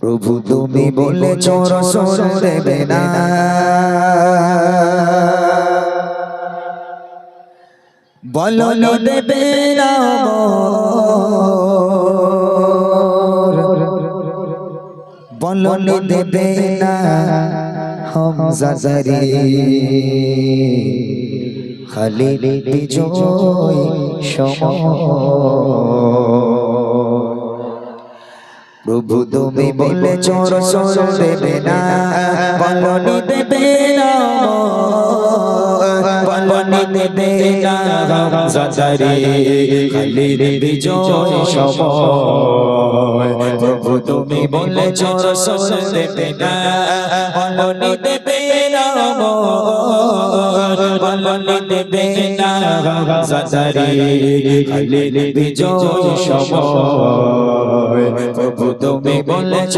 প্রভু তুমি বলেছ রসুল দেবে না। বলনি দেবে না বলনি দেবে না হামজা জারি খালি বিজয় সময় প্রভু তুমি বলেছ রসুল দেবে না। বলনি দেবে না। বলনি দেবে না। হামজাদারি খালি বিজয় সময় প্রভু তুমি বলেছ রসুল দেবে না। বলনি দেবে না। বলনি দেবে না। সময় প্রভু তুমি বলেছ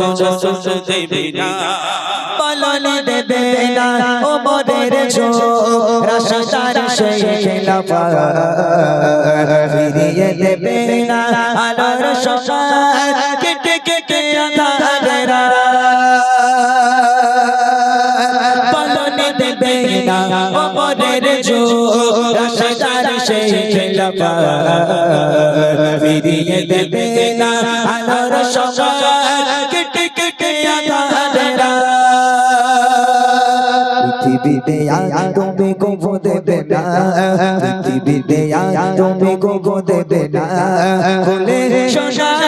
দেবে না বলনি দেবে না ও মোদের ছো রাশাদার সেই খেলাফা ফিরিয়ে দেবে না। আলোর সকাল কেটে কেটে আধারেরা। বলনি দেবে না ও মোদের ছো রাশাদার সেই খেলাফা ফিরিয়ে দেবে না আলোর সকাল কেটে কেটে আধারেরা পৃথিবীতে তুমি গোবো দেবে না পৃথিবীতে তুমি গোবো দেবে না সোনালি তো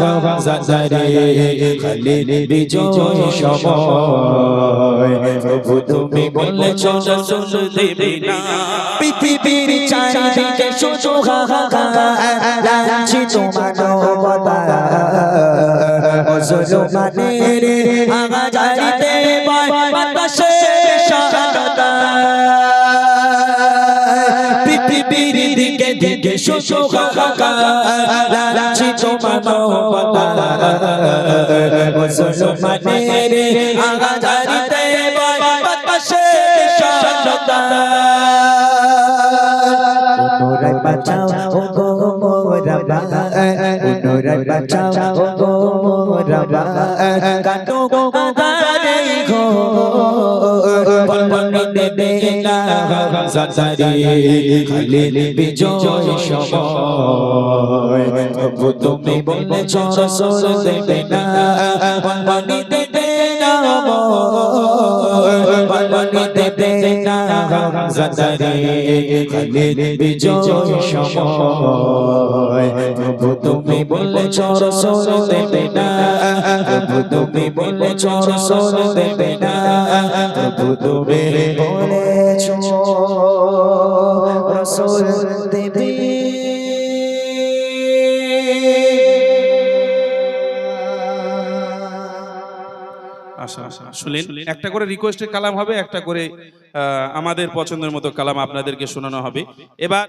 না সাজারে খালি বিজয় সময় প্রভু তুমি বলেছ দেবে না পৃথিবীর চারিদিকে শুধু লাঞ্ছিত মানবতা মুসলমানের আগাজারিতে বাতাসে শানতা পৃথিবীর দিকে দিকে শুধু লাঞ্ছিত মানবতা মুসলমানের আগাজারিতে বাতাসে শানতা পুনরায় বাঁচাও ও গো মোরা বা পুনরায় বাঁচাও ও গো মোরা বা কাটো বলনি দেবে না সাসারি খালি বিজয় সময় প্রভু তুমি বলেছ রসুল দেবে না বলনি দেবে না বলনি দেবে না সাসারি খালি বিজয় সময় প্রভু তুমি বলেছ রসুল দেবে না প্রভু তুমি বলেছ রসুল দেবে না আশা আশা শুনলেন একটা করে রিকোয়েস্টের কালাম হবে, একটা করে আমাদের পছন্দের মতো কালাম আপনাদেরকে শোনানো হবে। এবার